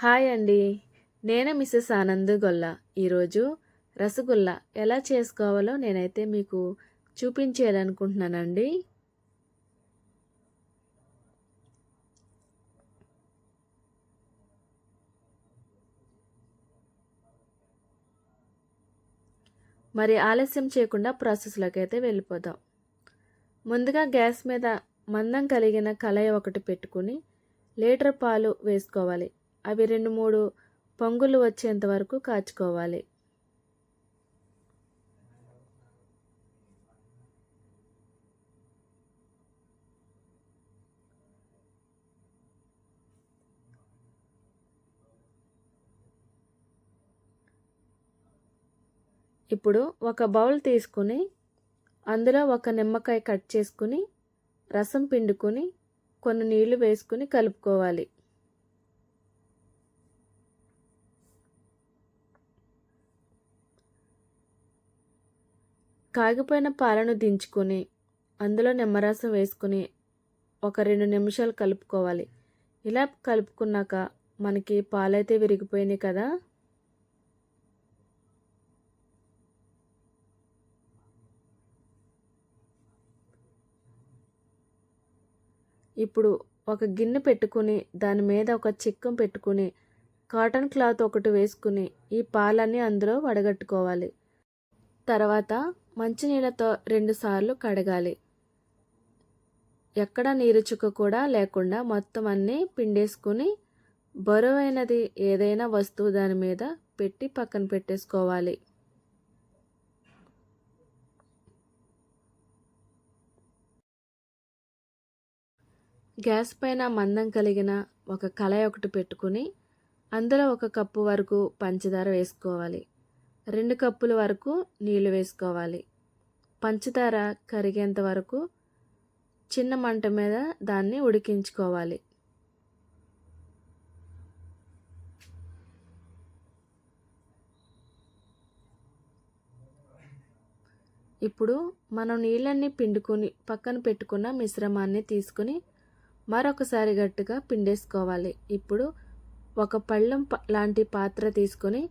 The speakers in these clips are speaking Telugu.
హాయ్ అండి. నేను మిస్సెస్ ఆనంద్ గొల్ల. ఈరోజు రసగుల్లా ఎలా చేసుకోవాలో నేనైతే మీకు చూపించేయాలనుకుంటున్నానండి. మరి ఆలస్యం చేయకుండా ప్రాసెస్లోకి అయితే వెళ్ళిపోదాం. ముందుగా గ్యాస్ మీద మందం కలిగిన కళాయి ఒకటి పెట్టుకుని లీటర్ పాలు వేసుకోవాలి. అవి రెండు మూడు పొంగులు వచ్చేంత వరకు కాచుకోవాలి. ఇప్పుడు ఒక బౌల్ తీసుకుని అందులో ఒక నిమ్మకాయ కట్ చేసుకుని రసం పిండుకొని కొన్ని నీళ్ళు వేసుకుని కలుపుకోవాలి. కాగిపోయిన పాలను దించుకొని అందులో నిమ్మరసం వేసుకుని ఒక రెండు నిమిషాలు కలుపుకోవాలి. ఇలా కలుపుకున్నాక మనకి పాలైతే విరిగిపోయినాయి కదా? ఇప్పుడు ఒక గిన్నె పెట్టుకుని దాని మీద ఒక చిక్కం పెట్టుకుని కాటన్ క్లాత్ ఒకటి వేసుకుని ఈ పాలన్నీ అందులో వడగట్టుకోవాలి. తర్వాత మంచినీళ్ళతో రెండుసార్లు కడగాలి. ఎక్కడ నీరు చుక్క కూడా లేకుండా మొత్తం అన్నీ పిండేసుకుని బరువైనది ఏదైనా వస్తువు దాని మీద పెట్టి పక్కన పెట్టేసుకోవాలి. గ్యాస్ పైన మందం కలిగిన ఒక కళాయి ఒకటి పెట్టుకుని అందులో ఒక కప్పు వరకు పంచదార వేసుకోవాలి. రెండు కప్పుల వరకు నీళ్ళు వేసుకోవాలి. పంచదార కరిగేంత వరకు చిన్న మంట మీద దాన్ని ఉడికించుకోవాలి. ఇప్పుడు మనం నీళ్ళన్నీ పిండుకొని పక్కన పెట్టుకున్న మిశ్రమాన్ని తీసుకుని మరొకసారి గట్టిగా పిండేసుకోవాలి. ఇప్పుడు ఒక పళ్ళెం లాంటి పాత్ర తీసుకొని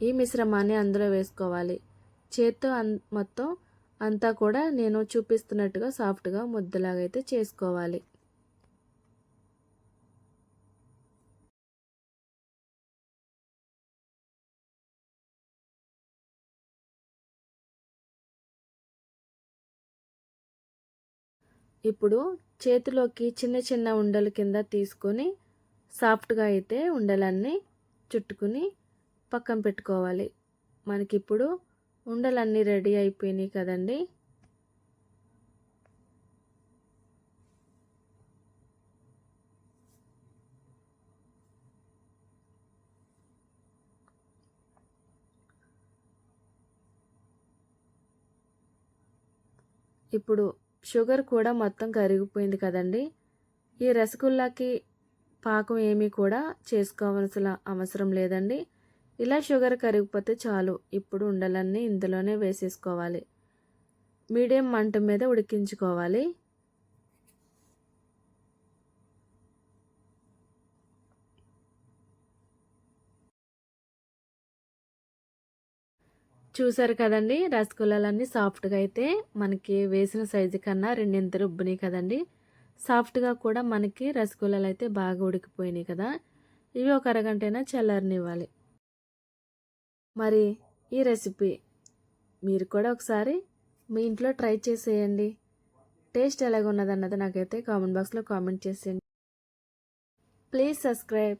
ఈ మిశ్రమాన్ని అందులో వేసుకోవాలి. చేత్తో అన్ మొత్తం అంతా కూడా నేను చూపిస్తున్నట్టుగా సాఫ్ట్గా ముద్దలాగైతే చేసుకోవాలి. ఇప్పుడు చేతిలోకి చిన్న చిన్న ఉండల కింద తీసుకొని సాఫ్ట్గా అయితే ఉండలన్నీ చుట్టుకుని పక్కన పెట్టుకోవాలి. మనకి ఇప్పుడు ఉండలన్నీ రెడీ అయిపోయినాయి కదండి. ఇప్పుడు షుగర్ కూడా మొత్తం కరిగిపోయింది కదండి. ఈ రసగుల్లాకి పాకం ఏమీ కూడా చేసుకోవాల్సిన అవసరం లేదండి. ఇలా షుగర్ కరిగిపోతే చాలు ఇప్పుడు ఉండలన్నీ ఇందులోనే వేసేసుకోవాలి. మీడియం మంట మీద ఉడికించుకోవాలి. చూసారు కదండి రసగుల్లాలన్నీ సాఫ్ట్గా అయితే మనకి వేసిన సైజు కన్నా రెండింతలు ఉబ్బినాయి కదండి. సాఫ్ట్గా కూడా మనకి రసగుల్లాలు అయితే బాగా ఉడికిపోయినాయి కదా. ఇవి ఒక అరగంటైనా చల్లారనివ్వాలి. మరి ఈ రెసిపీ మీరు కూడా ఒకసారి మీ ఇంట్లో ట్రై చేసేయండి. టేస్ట్ ఎలాగ ఉన్నదన్నది నాకైతే కామెంట్ బాక్స్లో కామెంట్ చేసేయండి. Please subscribe.